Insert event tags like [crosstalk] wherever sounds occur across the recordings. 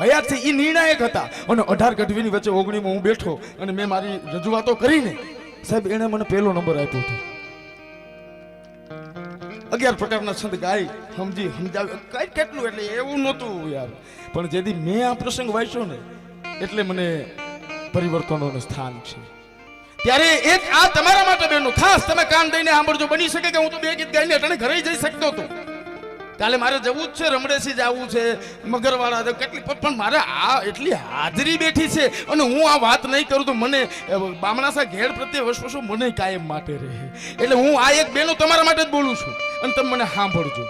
હયાત છે એ નિર્ણાયક હતા. અને અઢાર ગઢવીની વચ્ચે ઓગણીમાં હું બેઠો અને મેં મારી રજૂઆતો કરીને સાહેબ, એણે મને પહેલો નંબર આપ્યો હતો. અગિયાર પ્રકારના છંદ ગાય સમજી સમજાવી કઈ કેટલું એટલે એવું નહોતું યાર. પણ જેથી મેં આ પ્રસંગ વાંચ્યો ને, એટલે મને પરિવર્તનોનું સ્થાન છે. ત્યારે એક આ તમારા માટે બેનો. ખાસ તમે કાન દઈને સાંભળજો, બની શકે કે હું તો બે ગીત ગાઈને અટાણે ઘરે જઈ શકતો હતો. કાલે મારે જવું જ છે રમડેસી જવું છે. મગરવાળા કેટલી પણ મારે આ એટલી હાજરી બેઠી છે અને હું આ વાત નહીં કરું તો મને બામણાસા ઘેર પ્રત્યે વસવસો મને કાયમ માટે રહે. એટલે હું આ એક બેનો તમારા માટે જ બોલું છું. અને તમે મને સાંભળજો.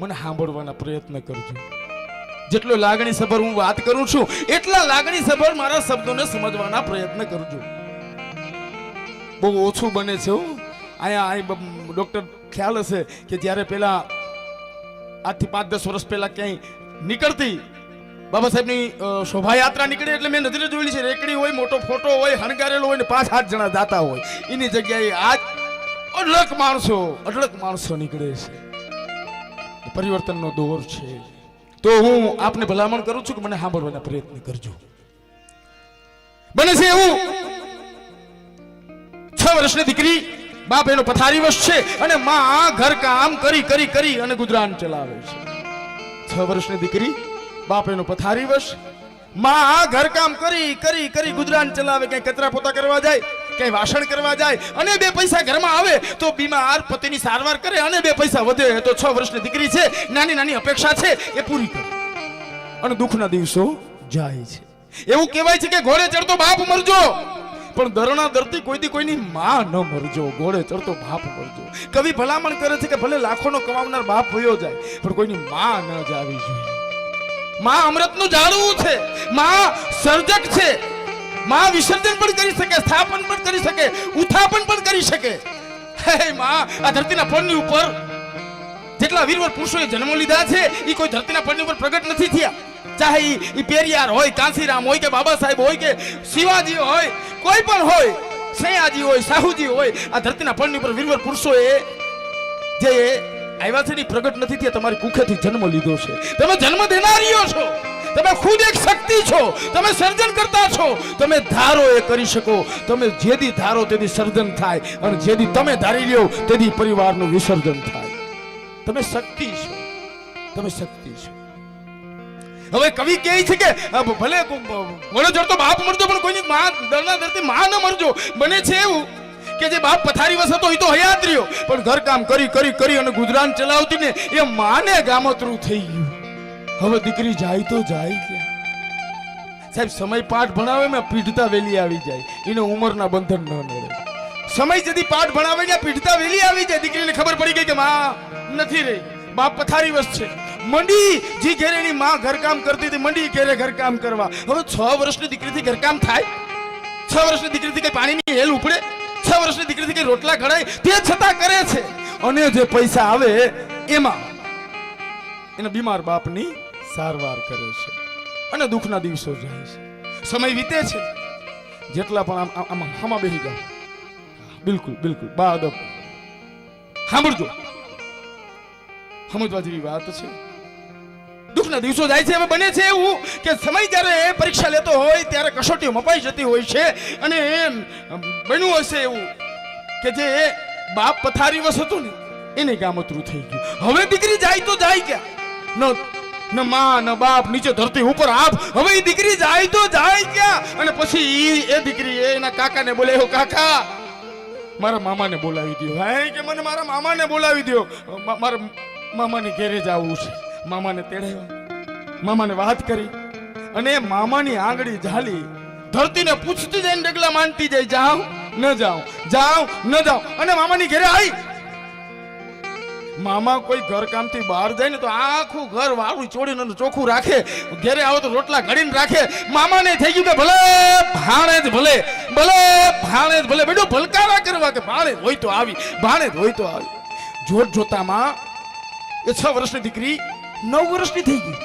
મને સાંભળવાના પ્રયત્ન કરજો. જેટલો લાગણી સભર હું વાત કરું છું, એટલા લાગણી સભર મારા શબ્દોને સમજવાના પ્રયત્ન કરજો. બહુ ઓછું બને છે અહીંયા અહીં ડૉક્ટર ખ્યાલ હશે કે જ્યારે પેલા આજથી પાંચ દસ વર્ષ પહેલા ક્યાંય નીકળતી? બાબા સાહેબની શોભાયાત્રા નીકળે એટલે મેં નજરે જોયેલી છે. રેકડી હોય, મોટો ફોટો હોય, હણગારેલો હોય ને પાંચ આઠ જણા જાતા હોય. એની જગ્યાએ આજ અઢળક માણસો અઢળક માણસો નીકળે છે. પરિવર્તનનો દોર છે. તો હું આપને ભલામણ કરું છું કે મને સાંભળવાના પ્રયત્ન કરજો. બને છે એવું છ વર્ષની દીકરી બાપ એનો પથારી વશ છે અને માં ઘર કામ કરી કરી કરી અને ગુજરાન ચલાવે છે. છ વર્ષની દીકરી, બાપ એનો પથારી માં માં ઘર કામ કરી કરી કરી ગુજરાન ચલાવે. કઈ કચરા પોતા કરવા જાય કઈ વાસણ કરવા જાય અને બે પૈસા ઘરમાં આવે તો બીમાર પતિની સારવાર કરે અને બે પૈસા વધે. તો છ વર્ષની દીકરી છે, નાની નાની અપેક્ષા છે, એ પૂરી કરે. અને દુઃખના દિવસો જાય છે. એવું કહેવાય છે કે ઘોડે ચડતો બાપ મરજો. પણ ધરણા ધરતી કોઈથી કોઈની માં ન મરજો, ઘોડે ચડતો બાપ મરજો. કવિ ભલામણ કરે છે કે ભલે લાખોનો કમાવનાર બાપ વયો જાય, પણ કોઈની માં ન જાવી જોઈએ. માં અમૃતનું ઝાડવું છે, માં સર્જક છે, માં વિસર્જન પણ કરી શકે, સ્થાપન પણ કરી શકે ઉથાપન પણ કરી શકે. હે માં, આ ધરતીના પળની ઉપર જેટલા વીરવર પુરુષોએ જન્મ લીધા છે એ કોઈ ધરતીના પળની ઉપર પ્રગટ નથી થયા. ચાહે ઈ પેરિયાર હોય, કાંસીરામ હોય કે બાબા સાહેબ હોય કે શિવાજી હોય, કોઈ પણ હોય સયાજી હોય સાહુજી હોય, આ ધરતીના પળની ઉપર વીરવર પુરુષોએ જે આવ્યા છે ને પ્રગટ નથી થયા, તમારી કુખેથી જન્મ લીધો છે. તમે જન્મ દેનારીઓ છો. તમે ખુદ એક શક્તિ છો. તમે સર્જન કરતા છો. તમે ધારો એ કરી શકો. તમે જેદી ધારો તેદી સર્જન થાય અને જેદી તમે ધારી લ્યો તેદી પરિવારનું વિસર્જન થાય. તમે શક્તિ છો. તમે શક્તિ છો. હવે કવિ કહે છે કે ભલે ઘોડો ચડતો બાપ મરજો, પણ કોઈની માં, દરના દરથી માં ન મરજો. બને છે એવું કે જે બાપ પથારી વસ હતો એ તો હયાત રહ્યો. પણ ઘર કામ કરી કરી કરી અને ગુજરાન ચલાવતી ને એ માને ગામતરું થઈ ગયું. હવે દીકરી જાય તો જાય કે? સાહેબ, સમય પાઠ ભણાવે ને પીઢતા વેલી આવી જાય. એને ઉંમરના બંધન ન નડે. સમય જતી પાઠ ભણાવે ને પીઢતા વેલી આવી જાય. દીકરીને ખબર પડી ગઈ કે માં નથી રહી. બાપ પથારી વસ છે. મંડી, જી ઘેરે એની માં ઘરકામ કરતી હતી, મંડી ઘેરે ઘરકામ કરવા. હવે છ વર્ષની દીકરીથી ઘરકામ થાય? છ વર્ષની દીકરીથી કઈ પાણીની હેલ ઉપડે? છ વર્ષની દીકરીથી કઈ રોટલા ઘડાય? તે છતાં કરે છે. અને જે પૈસા આવે, એમાં એના બીમાર બાપની સારવાર કરે છે. અને દુઃખના દિવસો જાય છે. સમય વીતે છે. જેટલા પણ આમ આમ હામાં બેહી જાઓ. બિલકુલ બિલકુલ. બા અદબ સાંભળજો. સમજવા જેવી વાત છે. દુઃખના દિવસો જાય છે. હવે બને છે એવું કે સમય જ્યારે પરીક્ષા લેતો હોય ત્યારે કસોટીઓ મપાઈ જતી હોય છે. અને બન્યું હશે એવું કે જે બાપ પથારી વસ હતું ને, એને ગામતરું થઈ ગયું. હવે દીકરી જાય તો જાય ક્યાં? ન ન માં, ન બાપ, નીચે ધરતી ઉપર આપ. હવે એ દીકરી જાય તો જાય ક્યાં? અને પછી એ દીકરી એના કાકાને બોલે "એહો કાકા, મારા મામાને બોલાવી દો હે કે મને મારા મામાને બોલાવી દો મારા મામાની ઘેરે જવું છે. મામાને તેડાવ્યા મામાને વાત કરી અને મામાની આંગળી ઝાલી. ધરતીને પૂછતી જઈને ડગલા માનતી જાય, જાઉં, ન જાઉં જાઉં, ન જાઉં. અને મામાની ઘરે આવી મામા કોઈ ઘર કામથી બહાર જાય ને તો આખું ઘર વાળું ચોડીને ચોખ્ખું રાખે. ઘેરે આવો તો રોટલા ઘડીને રાખે. મામાને થઈ ગયું કે ભલે ભાણે જ ભલે ભલે ભાણે જ ભલે. બેટો ભલકારા કરવા કે ભાણે હોય તો આવી, ભાણે હોય તો આવી. જોત જોતામાં એ છ વર્ષની દીકરી નવ વર્ષની થઈ ગઈ.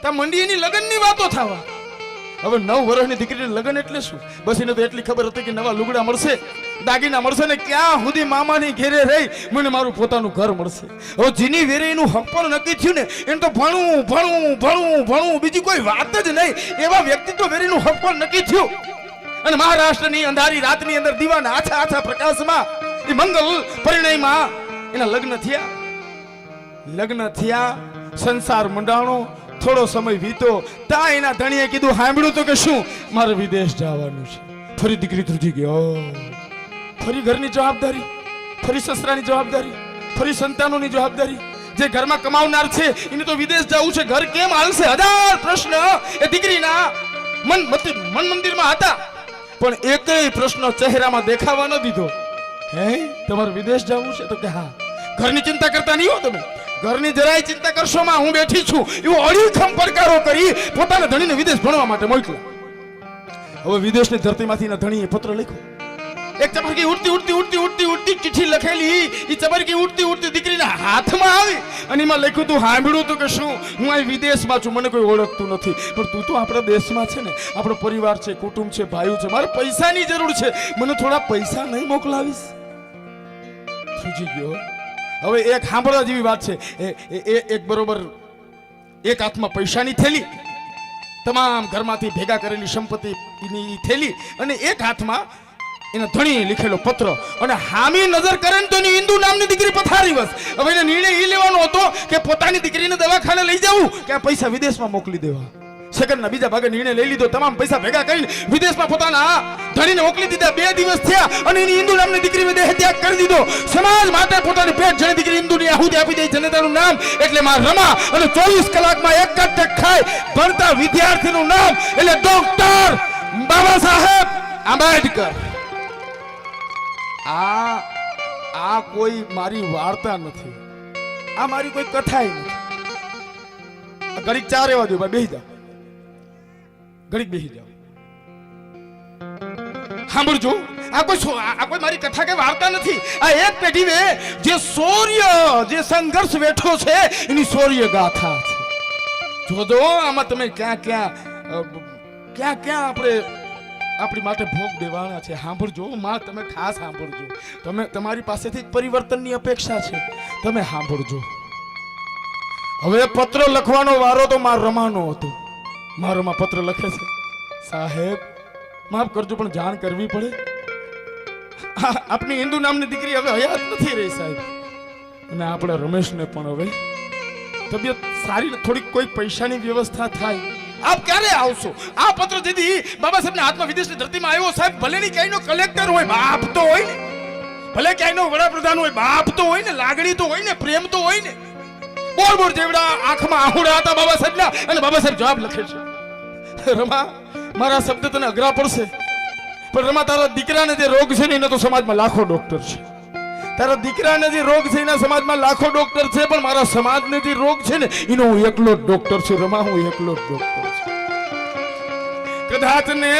ત્યાં મંડી એની લગ્નની વાતો થવા. હવે નવ વર્ષની દીકરીને લગ્ન એટલે શું? બસ એને તો એટલી ખબર હતી કે નવા લુગડા મળશે. દાગીના મળશે ને ક્યાં સુધી મામાની ઘેરે રહી મને મારું પોતાનું ઘર મળશે. હવે જીની વેરે એનું હક પણ નક્કી થયું ને, એને તો ભણવું ભણવું ભણવું ભણવું, બીજી કોઈ વાત જ નહીં. એવા વ્યક્તિત્વ વેરીનું હક પણ નક્કી થયું. અને મહારાષ્ટ્રની અંધારી રાતની અંદર દીવાના આછા આછા પ્રકાશમાં, એ મંગલ પરિણયમાં એના લગ્ન થયા. લગ્ન થયા સંસાર મંડાણો થોડો સમય વીતો, તા એના ધણીએ કીધું સાંભળ્યું તો કે શું? મારે વિદેશ જવાનું છે. ફરી દીકરી ધ્રુજી ગયો ફરી ઘરની જવાબદારી, ફરી સસરાની જવાબદારી, ફરી સંતાનોની જવાબદારી. જે ઘરમાં કમાવનાર છે, એને તો વિદેશ જવું છે. ઘર કેમ હાલશે? હજાર પ્રશ્ન એ દીકરીના મન મન મંદિરમાં હતા. પણ એકેય પ્રશ્ન ચહેરામાં દેખાવા ન દીધો. હે? તમારે વિદેશ જવું છે તો કે હા. ઘરની ચિંતા કરતા નહીં હો તમે. ઘરની જરાય ચિંતા કરશો માં, હું બેઠી છું. એવો અડીખમ પડકારો કરી પોતાના ધણીને વિદેશ ભણવા માટે મોકલ્યા. હવે વિદેશની ધરતીમાંથી ધણીએ પત્ર લખ્યો. એક ચબરકી ઉડતી ઉડતી ઉડતી ઉડતી ઉડતી ચિઠ્ઠી લખેલી. એ ચબરકી ઉડતી ઉડતી દીકરીના હાથમાં આવી અને એમાં લખ્યું તું સાંભળ્યું તું કે શું? હું અહીં વિદેશમાં છું, મને કોઈ ઓળખતું નથી. પણ તું તો આપણા દેશમાં છે ને, આપણો પરિવાર છે, કુટુંબ છે, ભાઈઓ છે, મારે પૈસાની જરૂર છે. મને થોડા પૈસા નહીં મોકલાવીશ. સૂજી ગયો. હવે એક સાંભળવા જેવી વાત છે. એ- એક બરોબર એક હાથમાં પૈસાની થેલી, તમામ ઘરમાંથી ભેગા કરેલી સંપત્તિની થેલી અને એક હાથમાં એને ધણી લીખેલો પત્ર અને હામી નજર કરે ને તો એની હિન્દુ નામની દીકરી પથારી વસ. હવે એને નિર્ણય એ લેવાનો હતો કે પોતાની દીકરીને દવાખાને લઈ જવું કે આ પૈસા વિદેશમાં મોકલી દેવા. સેકન્ડના બીજા ભાગે નિર્ણય લઈ લીધો. તમામ પૈસા ભેગા કરીને વિદેશમાં પોતાના ધણીને મોકલી દીધા. બે દિવસ થયા અને એની હિન્દુ નામની દીકરીને દેહ ત્યાગ કરી દીધો. સમાજ માટે પોતાની પેટ જણી દીકરી હિન્દુની આહુતિ આપી દે જનતાનું નામ એટલે માં રમા અને ચોવીસ કલાકમાં એક કટક ખાય ભણતા વિદ્યાર્થીનું નામ એટલે ડોક્ટર બાબા સાહેબ આંબેડકર. આ આ કોઈ મારી વાર્તા નથી. આ મારી કોઈ કથા નથી. ઘડીક ચાર એવા દો ભાઈ બેસી જાઓ. ઘડીક બેસી જાઓ. સાંભળજો, આ કોઈ આ કોઈ મારી કથા કે વાર્તા નથી. આ એક પેઢીને જે શૌર્ય, જે સંઘર્ષ વેઠો છે, એની શૌર્ય ગાથા છે. જોજો આમાં તમે ક્યાં ક્યાં ક્યાં ક્યાં આપણે આપણી માટે ભોગ દેવાના છે. સાંભળજો, માં, તમે ખાસ સાંભળજો. તમે તમારી પાસેથી પરિવર્તનની અપેક્ષા છે. તમે સાંભળજો. હવે પત્ર લખવાનો વારો તો માર રમાનો હતો. મારોમાં પત્ર લખે છે. સાહેબ, માફ કરજો, પણ જાણ કરવી પડે. આપની હિન્દુ નામની દીકરી હવે હયાત નથી રહી, સાહેબ. અને આપણા રમેશને પણ હવે તબિયત સારી થોડીક કોઈ પૈસાની વ્યવસ્થા થાય. આપ ક્યારે આવશો? આ પત્ર દીદી બાબા સાહેબના હાથમાં વિદેશની ધરતીમાં આવ્યો, સાહેબ, ભલે ની ક્યાંયનો કલેક્ટર હોય, બાપ તો હોય ને. ભલે ક્યાંયનો વડાપ્રધાન હોય, બાપ તો હોય ને, લાગણી તો હોય ને, પ્રેમ તો હોય ને. બોર બોર જેવડા આંખમાં આહુડા હતા બાબા સાહેબના, અને બાબા સાહેબ જવાબ લખે છે. [laughs] રમા, મારા શબ્દ તને અઘરા પડશે. પણ રમા, તારા દીકરાને જે રોગ છે ને એનો તો સમાજમાં લાખો ડોક્ટર છે. તારા દીકરાને જે રોગ છે એના સમાજમાં લાખો ડોક્ટર છે, પણ મારા સમાજને જે રોગ છે ને એનો હું એકલો જ ડોક્ટર છું. રમા, હું એકલો જ ડોક્ટર છું. કદાચ ને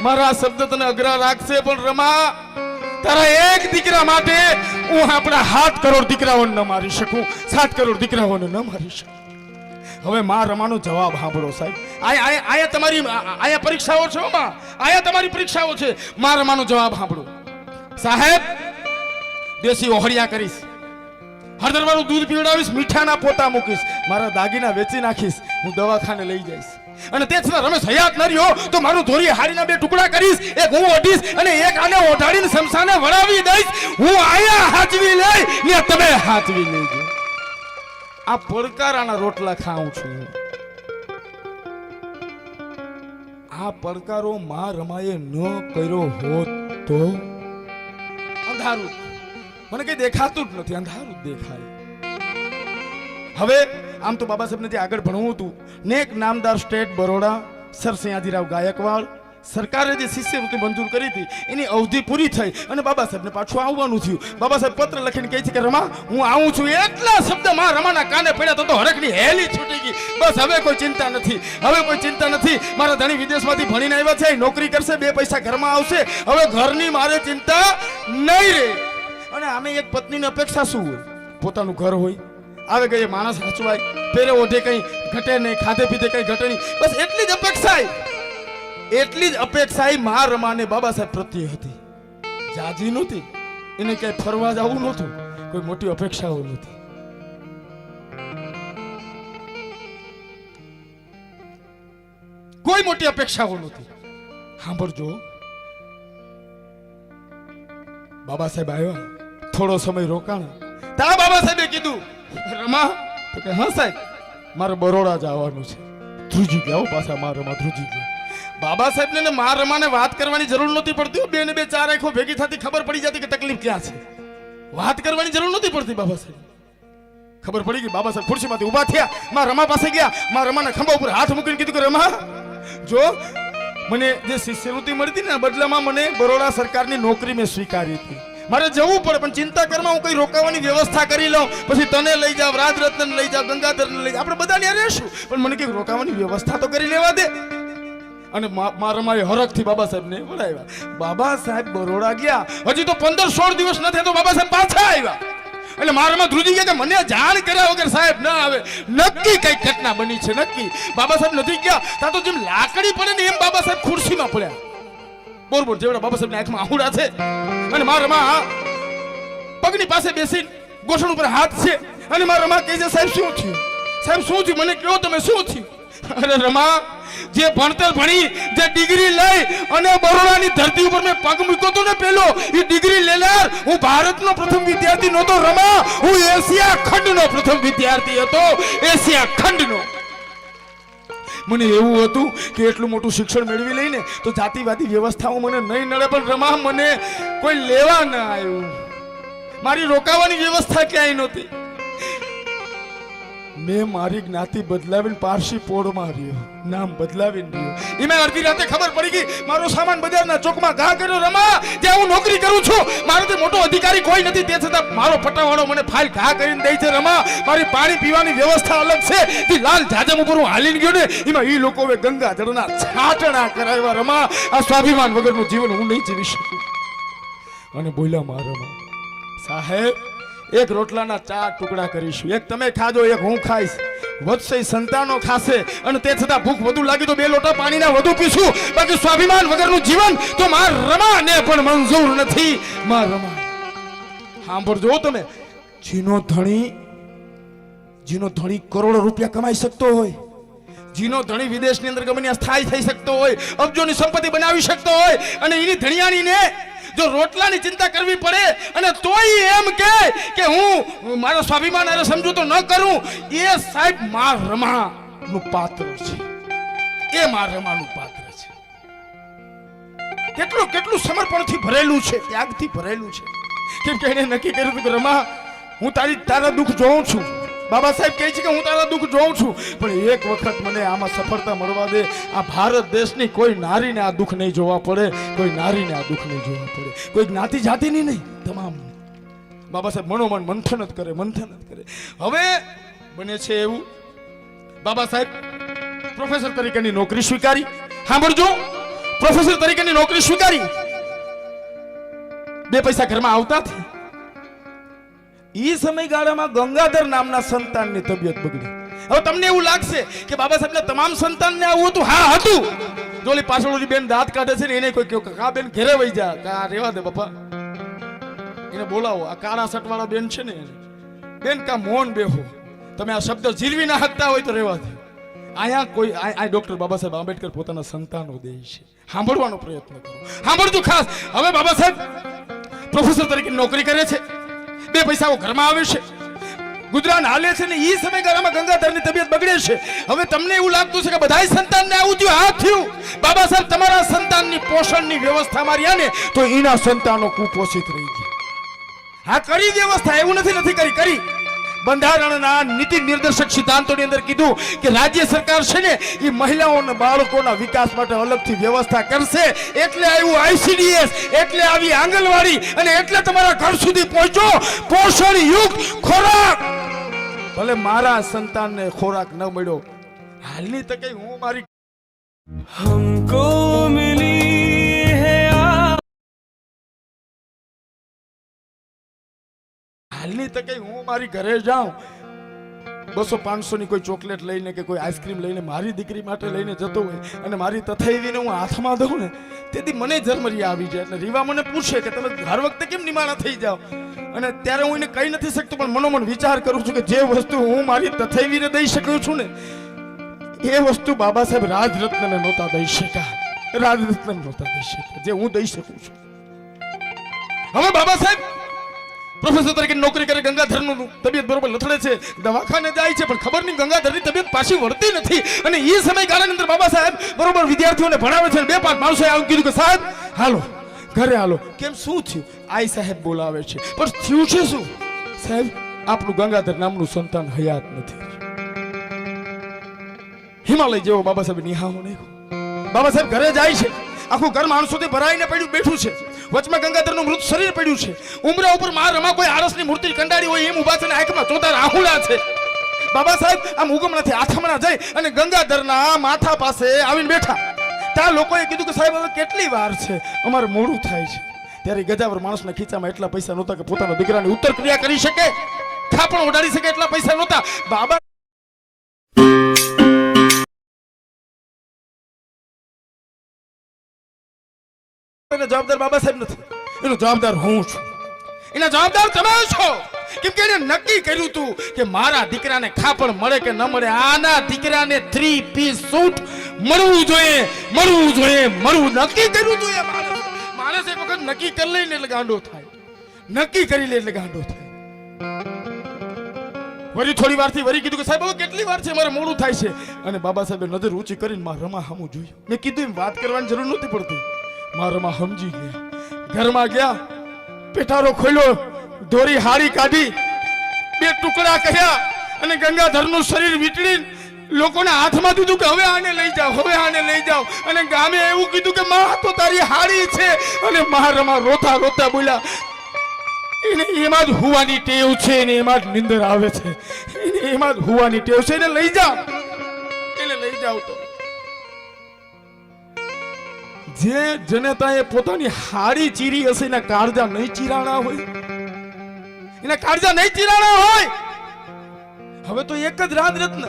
મારા શબ્દ તને અઘરા રાખશે પણ રમા, તારા એક દીકરા માટે હું આપણા સાત કરોડ દીકરાઓને ન મારી શકું. સાત કરોડ દીકરાઓને ન મારી શકું. હવે માં રમાનો જવાબ સાંભળો સાહેબ. આયા તમારી આયા પરીક્ષાઓ છે માં. આયા તમારી પરીક્ષાઓ છે. માં રમાનો જવાબ સાંભળો. સાહેબ, દેશી ઓહળિયા કરીશ. હળદરવાળું દૂધ પીવડાવીશ, મીઠાના પોતા મૂકીશ. મારા દાગીના વેચી નાખીશ. હું દવાખાને લઈ જઈશ. અને તે છતાં રમેશ હયાત ન રહ્યો તો મારું ધોરી હાડીના બે ટુકડા કરીશ. એક હું ઓઢીશ અને એક આને ઓઢાડીને શમશાને વળાવી દઈશ. હું આયા હાચવી લઈ ને તમે હાચવી લેજો. આ પડકારાના રોટલા ખાઉં છું. આ પડકારો માં રમાએ ન કર્યો હોત તો? અંધારું. મને કઈ દેખાતું જ નથી, અંધારું દેખાય. હવે આમ તો બાબા સાહેબને જે આગળ ભણવું હતું. ને એક નામદાર સ્ટેટ બરોડા, સર સયાજીરાવ ગાયકવાડ સરકારે જે શિષ્યવૃત્તિ મંજૂર કરી હતી, એની અવધિ પૂરી થઈ અને બાબા સાહેબને પાછું આવવાનું થયું. બાબા સાહેબ પત્ર લખીને કહે છે કે, રમા, હું આવું છું. એટલા શબ્દમાં રમાના કાને પડ્યા તો હરકની હેલી છૂટી ગઈ. બસ હવે કોઈ ચિંતા નથી. હવે કોઈ ચિંતા નથી. મારા ધણી વિદેશમાંથી ભણીને આવ્યા છે, નોકરી કરશે, બે પૈસા ઘરમાં આવશે. હવે ઘરની મારે ચિંતા નહીં રહે. અને આમે એક પત્નીની અપેક્ષા શું હોય? પોતાનું ઘર હોય, આવે ગઈ માણસ હચવાય પહેરે ઓઢે કઈ ઘટે નહીં ખાધે પીધે કઈ ઘટે નહીં. બસ એટલી જ અપેક્ષા એટલી જ અપેક્ષા એ મા રમાને બાબા સાહેબ પ્રત્યે હતી. જાજી નહોતી. એને ક્યાંય ફરવા જવું નહોતું. કોઈ મોટી અપેક્ષાઓ નહોતી. કોઈ મોટી અપેક્ષાઓ નહોતી. સાંભળજો. બાબા સાહેબ આવ્યા. થોડો સમય રોકાણા. તા બાબા સાહેબે કીધું, રમા. તો કે, હા સાહેબ, મારે બરોડા જવાનું છે. ધ્રુજી ગયા પાછા, માર રમા ધ્રુજી ગયા. બાબા સાહેબ ને માર રમાને વાત કરવાની જરૂર નહોતી પડતી. બે ને બે ચાર આંખો ભેગી થતી ખબર પડી જતી કે તકલીફ ક્યાં છે. વાત કરવાની જરૂર નહોતી પડતી બાબા સાહેબ. ખબર પડી ગઈ બાબા સાહેબ ખુરશીમાંથી ઊભા થયા. માં રમા પાસે ગયા. માં રમાના ખંભા ઉપર હાથ મૂકીને કીધું કે રમા, જો મને જે શિષ્યવૃત્તિ મળતી ને બદલામાં મને બરોડા સરકારની નોકરી મેં સ્વીકારી હતી. મારે જવું પડે, પણ ચિંતા કરમાં હું કઈ રોકાવાની વ્યવસ્થા કરી લઉં. પછી તને લઈ જાવ રાજરત્ન લઈ જાવ ગંગાધર લઈ જાવ. આપણે બધા ત્યાં રહેશું. પણ મને કઈ રોકાવાની વ્યવસ્થા તો કરી લેવા દે. અને મારા મારી હરખથી બાબા સાહેબને બોલાવ્યા. બાબા સાહેબ બરોડા ગયા. હજી તો પંદર સોળ દિવસ નથી, તો બાબા સાહેબ પાછા આવ્યા. એટલે મારામાં ધ્રુજી ગયા કે મને જાણ કર્યા વગર સાહેબ ના આવે. નક્કી કઈ ઘટના બની છે, નક્કી. બાબા સાહેબ નથી ગયા. ત્યાં તો જેમ લાકડી પડે ને એમ બાબા સાહેબ ખુરશીમાં પડ્યા. બરોબર જેવડા બાબા સાહેબની આંખમાં આહુડા છે. અને મારામાં પગની પાસે બેસીને ગોઠણ ઉપર હાથ છે. અને મારા રમા કહે છે, સાહેબ, શું થયું? સાહેબ, શું થયું? મને કહો, તમે શું થયું? અરે રમા, જે ભણતર ભણી, જે ડિગ્રી લઈ અને બરોડાની ધરતી ઉપર મેં પગ મૂક્યો તો ને પેલો એ ડિગ્રી લેનાર, હું ભારતનો પ્રથમ વિદ્યાર્થી નહોતો, રમા, હું એશિયા ખંડનો પ્રથમ વિદ્યાર્થી હતો, એશિયા ખંડનો. મને એવું હતું કે એટલું મોટું શિક્ષણ મેળવી લઈને તો જાતિવાદી વ્યવસ્થાઓ મને નહીં નડે, પણ રમા, મને કોઈ લેવા ના આવ્યું. મારી રોકાવાની વ્યવસ્થા ક્યાંય નહોતી. મેં મારી જ્ઞાતિ બદલાવીને પારસી પોળમાં રહ્યો. નામ બદલાવીને રહ્યો. એમાં અડધી રાતે ખબર પડી ગઈ, મારો સામાન બજારના ચોકમાં ઘા કર્યો, રમા, જ્યાં હું નોકરી કરું છું. મારો તે મોટો અધિકારી કોઈ નથી, તે છતાં મારો પટાવાળો મને ફાઇલ ઘા કરીને દે છે, રમા. મારી પાણી પીવાની વ્યવસ્થા અલગ છે. તે લાલ જાજમ ઉપર હું હાલીને ગયો ને, એમાં એ લોકો હવે ગંગા જળના છાટણા કરાવ્યા, રમા. આ સ્વાભિમાન વગરનું જીવન હું નહીં જીવી શકું. અને બોલ્યા મારામાં સાહેબ એક રોટલાના ચાર ટુકડા કરીશું. એક તમે ખાજો, એક હું ખાઈશ. વધશે સંતાનો ખાશે અને તે છતાં ભૂખ વધુ લાગી તો બે લોટા પાણીના વધુ પીશું. બાકી સ્વાભિમાન વગરનું જીવન તો માર રમાને પણ મંજૂર નથી. માર રમા સાંભળજો તમે. જીનો ધણી જીનો ધણી કરોડો રૂપિયા કમાઈ શકતો હોય. જીનો ધણી વિદેશની અંદર ગમે સ્થાયી થઈ શકતો હોય. અબજોની સંપત્તિ બનાવી શકતો હોય. અને એની ધણિયાણીને જો રોટલાની ચિંતા કરવી પડે, અને તોય એમ કે કે હું મારો સ્વાભિમાન અરે સમજુ તો ન કરું, એ સાહેબ માર રમાનું પાત્ર છે. એ માર રમાનું પાત્ર છે. કેટલું કેટલું સમર્પણથી ભરેલું છે, ત્યાગથી ભરેલું છે. કેમ કે એને નક્કી કર્યું હતું કે રમા, હું તારી તારા દુઃખ જોઉં છું. બાબા સાહેબ કહે છે કે હું તારા દુઃખ જોઉં છું, પણ એક વખત મને આમાં સફળતા મળવા દે. આ ભારત દેશની કોઈ નારીને આ દુઃખ નહીં જોવા પડે, કોઈ નારીને આ દુઃખ નહીં જોવા પડે. કોઈ જ્ઞાતિ જાતિની નહીં, તમામ. બાબા સાહેબ મનોમન મંથન જ કરે, મંથન જ કરે. હવે બને છે એવું. બાબા સાહેબ પ્રોફેસર તરીકેની નોકરી સ્વીકારી. સાંભળજો. પ્રોફેસર તરીકેની નોકરી સ્વીકારી. બે પૈસા ઘરમાં આવતા ઈ સમયગાળામાં ગંગાધર નામના સંતાનની તબિયત બગડી. હવે તમને એવું લાગશે કે બાબા સાહેબના તમામ સંતાનને આવું હતું? હા, હતું. જોલી પાછળ ઓલી બેન દાંત કાઢે છે ને, એને કોઈ કહ્યું કા બેન, ઘેરે વઈ જા. કા રેવા દે, બાપા. એને બોલાવો. આ કાળા સટવાળા બેન છે ને બેન, કા મોન બેહો તમે આ શબ્દ જીલવી ના હકતા હોય તો રેવા દે. અહીંયા કોઈ આ ડોક્ટર બાબા સાહેબ આંબેડકર પોતાના સંતાનો દે છે. સાંભળવાનો પ્રયત્ન કરો. સાંભળજો ખાસ. હવે બાબા સાહેબ, પ્રોફેસર તરીકે નોકરી કરે છે. બે પૈસાઓ ઘરમાં આવે છે. ગુજરાન હાલે છે ને એ સમયગાળામાં ગંગાધરની તબિયત બગડે છે. હવે તમને એવું લાગતું છે કે બધાય સંતાનને આવું થયું, આ થયું. બાબા સાહેબ, તમારા સંતાનની પોષણની વ્યવસ્થા મારી ને તો એના સંતાનો કુપોષિત રહી ગયા. હા, કરી વ્યવસ્થા, એવું નથી નથી કરી કરી. બંધારણના નીતિ નિર્દેશક સિદ્ધાંતોની અંદર કીધું કે રાજ્ય સરકાર છે ને એ મહિલાઓના બાળકોના વિકાસ માટે અલગથી વ્યવસ્થા કરશે. એટલે આવ્યું આઈસીડીએસ એટલે આવી આંગણવાડી, અને એટલે તમારા ઘર સુધી પહોંચો પોષણ યુક્ત ખોરાક. ભલે મારા સંતાનને ખોરાક ન મળ્યો, હાલની તકે હું મારી હમકો મિલી હાલની તકે હું મારી ઘરે જાઉં, બસો પાંચસો ની કોઈ ચોકલેટ લઈને કે કોઈ આઈસ્ક્રીમ લઈને મારી દીકરી માટે લઈને જતો હોય અને મારી તથૈવીને હું હાથમાં દઉં ને, તેથી મને જર્મરિયા આવી જાય. એટલે રીવા મને પૂછે કે તમે હર વખતે કેમ નિમાણા થઈ જાઓ? અને ત્યારે હું એને કહી નથી શકતો, પણ મનોમન વિચાર કરું છું કે જે વસ્તુ હું મારી તથૈવીને દઈ શકું છું ને, એ વસ્તુ બાબા સાહેબ રાજરત્નને નહોતા દઈ શક્યા. રાજરત્ન નહોતા દઈ શક્યા. જે હું દઈ શકું છું. હવે બાબા સાહેબ પ્રોફેસર તરીકે નોકરી કરે ગંગાધરનું તબિયત બરોબર લથડે છે, દવાખાને જાય છે, પણ ખબર નહીં ગંગાધરની તબિયત પાછી વળતી નથી. અને એ સમયગાળાની અંદર બાબા સાહેબ બરોબર વિદ્યાર્થીઓને ભણાવે છે બે પાંચ માણસોએ આવું કીધું કે, સાહેબ, હાલો, ઘરે હાલો. કેમ, શું થયું? આઈ સાહેબ બોલાવે છે. પણ થયું છે શું? સાહેબ, આપણું ગંગાધર નામનું સંતાન હયાત નથી. હિમાલય જેવો બાબા સાહેબ નિહામો નહીં. બાબા સાહેબ ઘરે જાય છે. આખું ઘર માણસોથી ભરાઈને પડ્યું બેઠું છે. વચમાં ગંગાધરનું મૃત શરીર પડ્યું છે. ઉમરા ઉપરમાં રમા કોઈ આરસની મૂર્તિ કંડારી હોય એમ ઊભા છે ને આંખમાં ચોથા રાહુલા છે. બાબા સાહેબ, આમ ઉગમણાથી આથમણા જઈ અને ગંગાધરના માથા પાસે આવીને બેઠા. ત્યાં લોકોએ કીધું કે સાહેબ, હવે કેટલી વાર છે? અમારે મોડું થાય છે. ત્યારે ગજાવર માણસના ખીચામાં એટલા પૈસા નહોતા કે પોતાના દીકરાની ઉત્તર ક્રિયા કરી શકે. થાપણ ઉડાડી શકે એટલા પૈસા નહોતા. બાબા એનો જવાબદાર બાબા સાહેબ નથી. એનો જવાબદાર હું છું. એના જવાબદાર તમે છો. કેમ કે એને નક્કી કર્યું હતું કે મારા દીકરાને ખાપણ મળે કે ન મળે આના દીકરાને થ્રી પીસ સૂટ મળવું જોઈએ મળવું જોઈએ મળવું. નક્કી કર્યું તું એ માણસ. માણસ એક વખત નક્કી કરી લઈને એટલે ગાંડો થાય. નક્કી કરી લે એટલે ગાંડો થાય. વળી થોડી વારથી વળી કીધું કે સાહેબ હવે કેટલી વાર છે મારે મોડું થાય છે? અને બાબા સાહેબે નજર ઊંચી કરીને મારા રમા હમું જોયું. મેં કીધું એમ વાત કરવાની જરૂર નહોતી પડતી. મારા સમજી ગયા. ઘરમાં ગયા, પેટારો ખોલ્યો, દોરી હારી કાઢી, બે ટુકડા કર્યા અને ગંગાધરનું શરીર વીંટળી લોકોને હાથમાં દીધું કે હવે આને લઈ જાઓ, હવે આને લઈ જાઓ. અને ગામે એવું કીધું કે માં, તો તારી હાડી છે. અને મારામાં રોતા રોતા બોલ્યા, એને એમાં જ હુવાની ટેવ છે ને એમાં જ નિંદર આવે છે. એને એમાં જ હુવાની ટેવ છે, એને લઈ જાઓ. એને લઈ જાઓ તો જે જનતાએ પોતાની હાડી ચીરી હશે, એના કાળજા નહીં ચીરાણા હોય. એના કાળજા નહીં ચીરાણા હોય. હવે તો એક જ રાજરત્ન.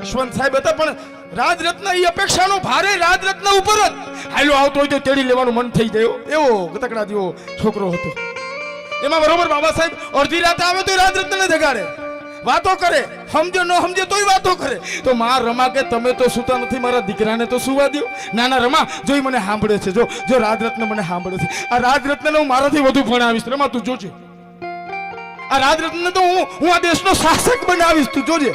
યશવંત સાહેબ હતા, પણ રાજરત્ન એ અપેક્ષાનો ભારે રાજરત્ન ઉપર જ. હાલો, આવતો હોય તો તેડી લેવાનું મન થઈ ગયો એવો ગતકડા જેવો છોકરો હતો. એમાં બરોબર બાબા સાહેબ, અડધી રાતે આવે તો રાજરત્નને જગાડે. વાતો કરે. સમજો ન સમજે તોય વાતો કરે. તો માં રમા કે તમે તો સુતા નથી, મારા દીકરાને તો સુવા દો નાના રમા, જોઈ મને સાંભળે છે. જો જો રાજરત્ન મને સાંભળે છે. આ રાજરત્નને હું મારાથી વધુ ભણાવીશ. રમા, તું જોજે. આ રાજરત્ન તો હું હું આ દેશનો શાસક બનાવીશ. તું જોજે.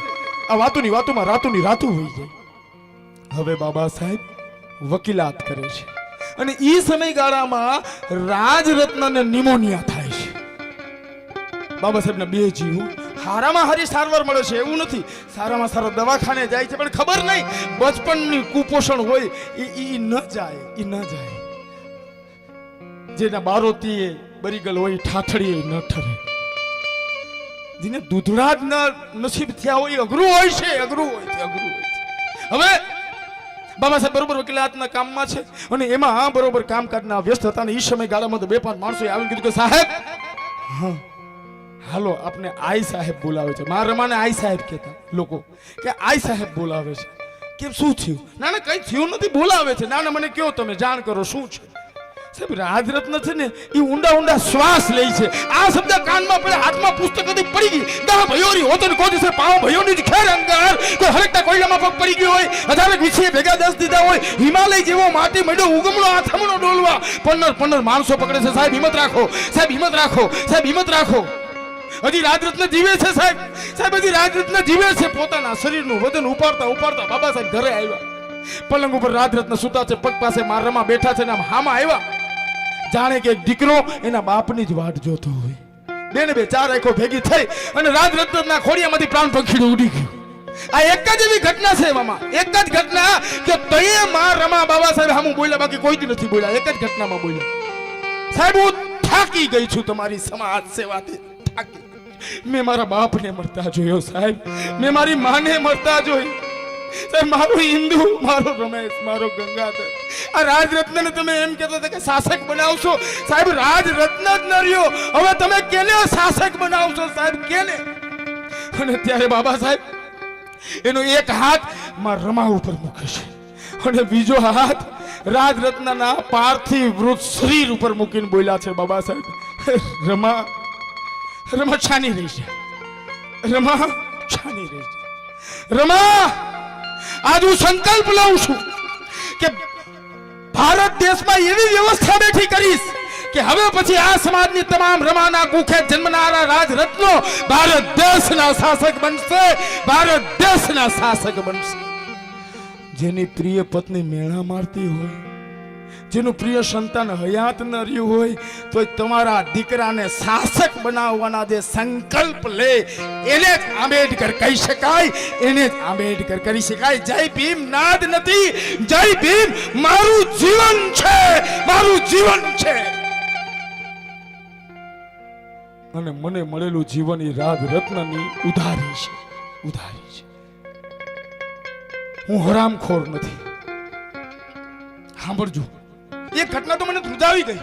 આ વાતોની વાતોમાં રાતોની રાતો હોઈ જાય. હવે બાબા સાહેબ, વકીલાત કરે છે. અને એ સમયગાળામાં રાજરત્નને નિમોનિયા થાય છે. બાબા સાહેબના બે જીવ હારામાં હારી સારવાર મળે છે, એવું નથી. સારામાં સારો દવાખાને જાય છે, પણ ખબર નહીં, બચપણની કુપોષણ હોય, એ ઈ ન જાય, એ ન જાય. જેના બારોતી બરીગલ હોય ઠાઠડી ન ઠરે. જેને દૂધડા જ નસીબ થયા હોય, એ અઘરું હોય છે, અઘરું હોય છે, અઘરું હોય છે. હવે બાબા સાહેબ બરોબર વકીલાતના કામમાં છે, અને એમાં હા બરોબર કામકાજના વ્યસ્ત હતા, અને એ સમયગાળામાં તો બે પાંચ માણસોએ આવીને કીધું કે સાહેબ હા હાલો, આપને આઈ સાહેબ બોલાવે છે. મારા રમાને આઈ સાહેબ કહેતા લોકો, કે આઈ સાહેબ બોલાવે છે. કેમ, શું થયું? ના ના કંઈ થયું નથી, બોલાવે છે. ના મને કયો તમે, જાણ કરો, શું છે? સાહેબ રાજરત્ન છે ને એ ઊંડા ઊંડા શ્વાસ લે છે. આ શબ્દ કાનમાં પડે, હાથમાં પુસ્તક હતી પડી ગઈ. દા ભયોરી હોતન કોજી છે પાવ ભયોની જ ખેર અંગાર. કોઈ હરકતા કોયલામાં પગ પડી ગયો હોય હજારેક વિશે ભેગા દસ દીધા હોય. હિમાલય જેવો માટી મળ્યો, ઉગમણો આથમણો ડોલવા. પંદર પંદર માણસો પકડે છે. સાહેબ, હિંમત રાખો. સાહેબ, હિંમત રાખો. સાહેબ, હિંમત રાખો. હજી રાજરત્ન જીવે છે સાહેબ. સાહેબ, હજી રાજરત્ન જીવે છે. પોતાના શરીરનું વજન ઉપાડતા ઉપાડતા બાબા સાહેબ ઘરે આવ્યા. પલંગ ઉપર રાજરત્ન સુતા છે, પગ પાસે મારામાં બેઠા છે ને હામાં આવ્યા. જાણે કે દીકરો એના બાપની જ વાટ જોતો હોય. બેને બે ચાર આંખો ભેગી થઈ અને રાજરત્નના ખોડિયામાંથી પ્રાણ પંખીડું ઉડી ગયું. આ એક જ એવી ઘટના છે મામા એક જ ઘટના કે તયે માં રમા બાબા સાહેબ હામું બોલ્યા, બાકી કોઈથી નથી બોલ્યા. એક જ ઘટનામાં બોલ્યા. સાહેબ, હું થાકી ગઈ છું તમારી સમાજ સેવાથી. થાકી મેં મારા બાપને મરતા જોયો સાહેબ. મેં મારી માને મરતા જોઈ. સાહેબ, મારો હિન્દુ, મારો રમેશ, મારો ગંગાધર. આ રાજરત્નને તમે એમ કહેતા હતા કે શાસક બનાવશો? સાહેબ, રાજરત્ન જ ન રહ્યો. હવે તમે કેને શાસક બનાવશો સાહેબ? કેને? અને ત્યારે બાબા સાહેબ, એનો એક હાથમાં રમા ઉપર મૂકે છે. અને બીજો હાથ રાજરત્નના પાર્થિવ વૃદ્ધ શરીર ઉપર મૂકીને બોલ્યા છે બાબા સાહેબ. રમા રમા રહી છે. રમા છાની રહી છે. રમા, આજ હું સંકલ્પ લઉં છું કે ભારત દેશમાં એવી વ્યવસ્થા બેઠી કરીશ કે હવે પછી આ સમાજની તમામ રમાના કુખે જન્મનારા રાજરત્નો ભારત દેશના શાસક બનશે, ભારત દેશના શાસક બનશે. જેની પ્રિય પત્ની મેણા મારતી હોય જેનું પ્રિય સંતાન હયાત ન રહ્યું હોય તો તમારા દીકરાને શાસક બનાવવાના જે સંકલ્પ લે, એને જ આંબેડકર કહી શકાય, એને જ આંબેડકર કરી શકાય. જય ભીમ નાદ નથી, જય ભીમ મારું જીવન છે, મારું જીવન છે. અને મને મળેલું જીવન એ રાજ રત્નની ઉધારી છે ઉધારી છે. હું હરામખોર નથી. સાંભળજો. એક ઘટના તો મને ધ્રુજાવી ગઈ.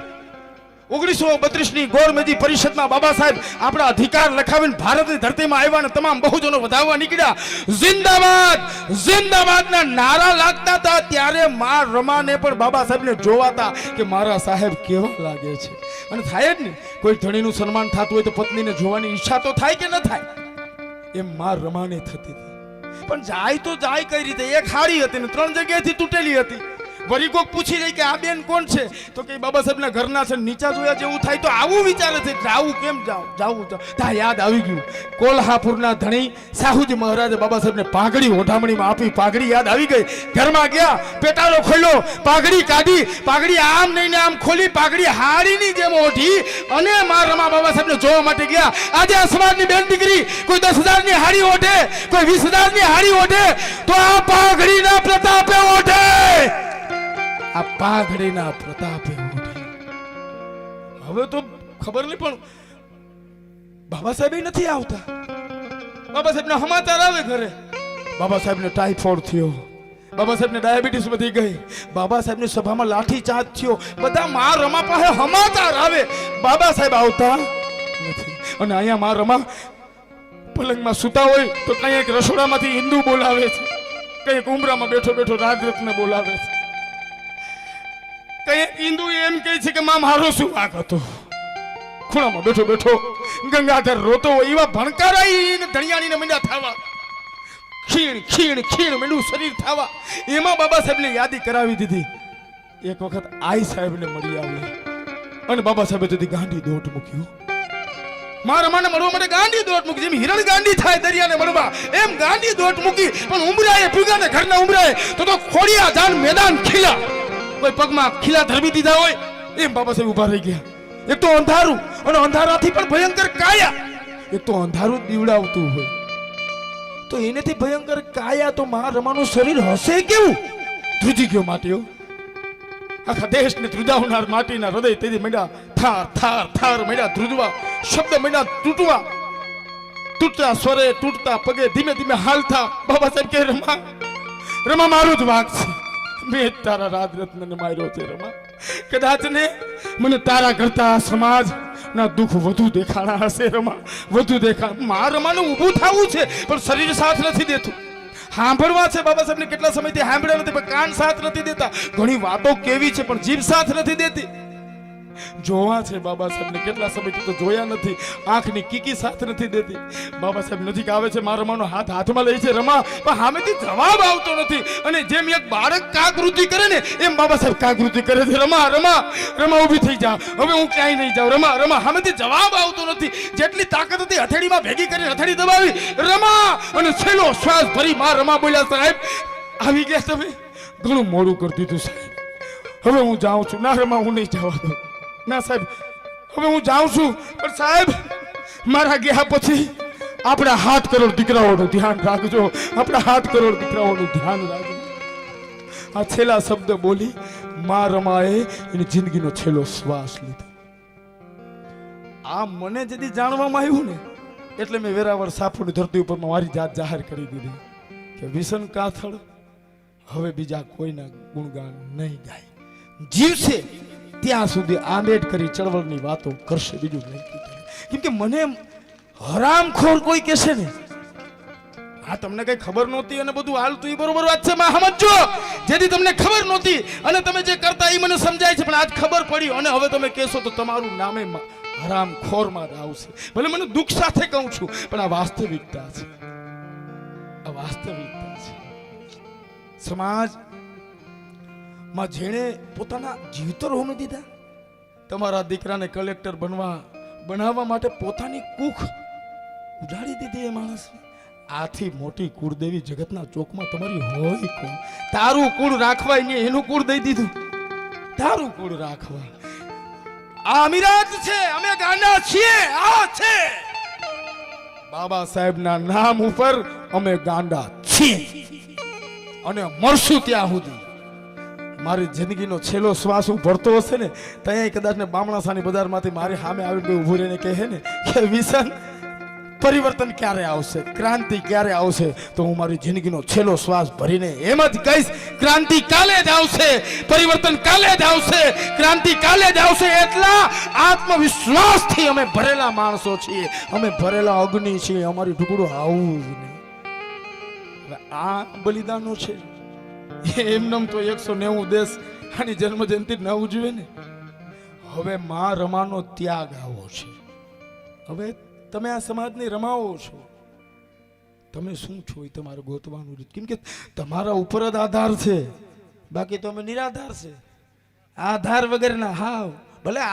ઓગણીસો બત્રીસની ગોળમેજી પરિષદમાં બાબા સાહેબ આપણા અધિકાર લખાવીને ભારતની ધરતીમાં આવ્યા અને તમામ બહુજનો વધાવવા નીકળ્યા. જિંદાબાદ! જિંદાબાદના નારા લાગતા હતા, ત્યારે મા રમાને પણ બાબા સાહેબને જોવાતા કે મારા સાહેબ કેવા લાગે છે. અને થાય જ નહીં કોઈ ધણીનું સન્માન થતું હોય તો પત્નીને જોવાની ઈચ્છા તો થાય કે ન થાય? એમ મા રમાને થતી હતી. પણ જાય તો જાય કઈ રીતે? એક હારી હતી ને ત્રણ જગ્યાએથી તૂટેલી હતી. વળી કોક પૂછી રહી કે આ બેન કોણ છે? તો કે બાબા સાહેબના ઘરના છે નીચા જોયા જેવું થાય તો આવું વિચારે છે. આવું કેમ જાવ જાવું તો? યાદ આવી ગયું. કોલ્હાપુરના ધણી સાહુજી મહારાજે બાબા સાહેબને પાઘડી ઓઢામણીમાં આપી. પાઘડી યાદ આવી ગઈ. ઘરમાં ગયા પેટાળો ખોલ્યો, પાઘડી કાઢી, પાઘડી આમ નહીં ને આમ ખોલી, પાઘડી હાડીની જેમ ઓઢી અને મા રમા બાબા સાહેબને જોવા માટે ગયા. આજે આ સમાજની બેન દીકરી કોઈ દસ હજારની હાડી ઓઢે, કોઈ વીસ હજારની હાડી ઓઢે, તો આ પાઘડીના પ્રતાપે ઓઢે. આ પાઘડીના પ્રતાપે ઓઢે હવે તો ખબર નહીં, પણ બાબા સાહેબ નથી આવતા. બાબા સાહેબના સમાચાર આવે ઘરે. બાબા સાહેબને ટાઈફોઈડ થયો. બાબા સાહેબને ડાયાબિટીસ વધી ગઈ. બાબા સાહેબની સભામાં લાઠી ચાર્જ થયો. બધા મા રમા પાસે સમાચાર આવે. બાબા સાહેબ આવતા નથી. અને અહીંયા મા રમા પલંગમાં સૂતા હોય તો કંઈક રસોડામાંથી હિન્દુ બોલાવે છે. કંઈક ઉમરામાં બેઠો બેઠો રાજરત્ન બોલાવે છે. કંઈક હિન્દુ એમ કહે છે કે માં, મારો શું વાંક હતો? ખૂણામાં બેઠો બેઠો, ગંગાધર રોતો હોય એવા ભણકારાઈને ધણિયાણીને મંડ્યા થવા. ખીણ ખીણ ખીણ મંડ્યું શરીર થવા. એમાં બાબા સાહેબને યાદી કરાવી દીધી. એક વખત આઈ સાહેબને મળી આવી. અને બાબા સાહેબે તેથી ગાંધી દોટ મૂક્યો મારા મને મળવા માટે ગાંડી દોટ મૂકી, જેમ હિરણ ગાંડી થાય દરિયાને મળવા, એમ ગાંડી દોટ મૂકી. પણ ઉમરાએ ભૂગાને ઘરના ઉમરાએ તો તો ખોડિયા, જાન, મેદાન ખીલા કોઈ પગમાં ખીલા ધરવી દીધા હોય, એમ બાબા સાહેબ ઊભા રહી ગયા. એક તો અંધારું અને અંધારાથી પણ ભયંકર કાયા. એક તો અંધારું દીવડાવતું હોય. તો એનેથી ભયંકર કાયા તો મા રમાનું શરીર હશે કેવું? ધ્રુજી ગયો માટીઓ આખા દેશને ધ્રુજાવનાર માટીના હૃદય તેથી મંડ્યા થાર થાર થાર મંડ્યા ધ્રુજવા, શબ્દ મંડ્યા તૂટવા. તૂટતા સ્વરે, તૂટતા પગે ધીમે ધીમે હાલતા. બાબા સાહેબ કે રમા રમા, મારો જ વાંક છે. મેં જ તારા રાજરત્નને માર્યો છે, રમા. કદાચ ને મને તારા કરતા સમાજ ના દુઃખ વધુ દેખાણા હશે, રમા. વધુ દેખા મા રમાનું ઊભું થવું છે, પણ શરીર સાથ નથી દેતું. સાંભળવા છે, બાબા સાહેબને કેટલા સમયથી સાંભળ્યા નથી, પણ કાન સાથ નથી દેતા. ઘણી વાતો કેવી છે, પણ જીભ સાથ નથી દેતી. જોવા છે, બાબા સાહેબને કેટલા સમયથી તો જોયા નથી, આંખની કીકી સાથ નથી દેતી. બાબા સાહેબ નજીક આવે છે, મારો રમાનો હાથ હાથમાં લે છે રમા, પણ સામેથી જવાબ આવતો નથી. અને જેમ એક બાળક કાકૃતિ કરે ને, એમ બાબા સાહેબ કાકૃતિ કરે છે. રમા રમા રમા, ઊભી થઈ જા. હવે હું ક્યાંય નહીં જાઉં. રમા રમા, સામેથી જવાબ આવતો નથી. જેટલી તાકાત હતી, હથેળીમાં ભેગી કરી હથેળી દબાવી. રમા, અને છેલ્લો શ્વાસ ભરી મા રમા બોલ્યા, સાહેબ, આવી ગયા તમે? ઘણું મોડું કરી દીધું, સાહેબ. હવે હું જાઉં છું. ના, રમા, હું નહીં જવા દઉં. ના, સાહેબ. હવે હું જાઉં છું, પણ સાહેબ, મારા ગયા પછી આપણા હાથ કરોડ દીકરાઓનું ધ્યાન રાખજો. આપણા હાથ કરોડ દીકરાઓનું ધ્યાન રાખજો. આ છેલ્લા શબ્દ બોલી મા રમાએ એની જિંદગીનો છેલ્લો શ્વાસ લીધો. આ મને જેથી જાણવામાં આવ્યું ને, એટલે મેં વેરાવળ સાપુની ધરતી ઉપર મારી જાત જાહેર કરી દીધી કે વિસન કાથળ હવે બીજા કોઈના ગુણગાન નહીં ગાય. જીવશે. ત્યાં સુધી આંબેડકરી ચળવળની વાતો કરશે, બીજું નહીં કેમ કે મને હરામખોર કોઈ કહેશે ને? આ તમને કઈ ખબર નહોતી અને બધું હાલતું એ બરોબર વાત છે સમજો જેથી તમને ખબર નહોતી અને તમે જે કરતા એ મને સમજાય છે, પણ આજ ખબર પડી અને હવે તમે કહેશો તો તમારું નામે હરામખોરમાં હરામ જ આવશે. ભલે મને દુઃખ સાથે કહું છું, પણ આ વાસ્તવિકતા છે. આ વાસ્તવિકતા છે. સમાજ માં જેણે પોતાના જીવતર હોને દીધા. તમારા દીકરાને કલેક્ટર બનવા, બનાવવા માટે પોતાની કુખ ઉડાડી દીધી એ માણસ આથી મોટી કુળદેવી જગતના ચોકમાં તમારી હોય કોણ? તારું કુળ રાખવાય ને એનું કુળ દઈ દીધું. તારું કુળ રાખવા. આ અમીરાત છે, અમે ગાંડા છીએ, આ છે. બાબા સાહેબના નામ ઉપર અમે ગાંડા છીએ. અને મરશું ત્યાં સુધી. મારી જિંદગીનો છેલ્લો શ્વાસ હું ભરતો હશે ને, ત્યાં કદાચ ને બામણાસાની બજારમાંથી મારી સામે આવીને કોઈ ઊભું રહીને કહે ને કે વિસન પરિવર્તન ક્યારે આવશે? ક્રાંતિ ક્યારે આવશે? તો હું મારી જિંદગીનો છેલ્લો શ્વાસ ભરીને એમ જ કહીશ, ક્રાંતિ કાલે જ આવશે, પરિવર્તન કાલે જ આવશે, ક્રાંતિ કાલે જ આવશે એટલા આત્મવિશ્વાસથી અમે ભરેલા માણસો છીએ, અમે ભરેલા અગ્નિ છીએ, અમારી ટુકડો આવું જ નહીં. આ બલિદાનો છે. એમનેમ તો એકસો નેવું દેશ આની જન્મ ન ઉજવે ને. હવે મા રમાનો ત્યાગ આવો છે. હવે તમે આ સમાજને રમાવો છો. તમે શું છો એ તમારે ગોતવાનું રીત કેમ કે તમારા ઉપર જ આધાર છે. બાકી તો અમે નિરાધાર છે. આધાર વગરના હાવ. ભલે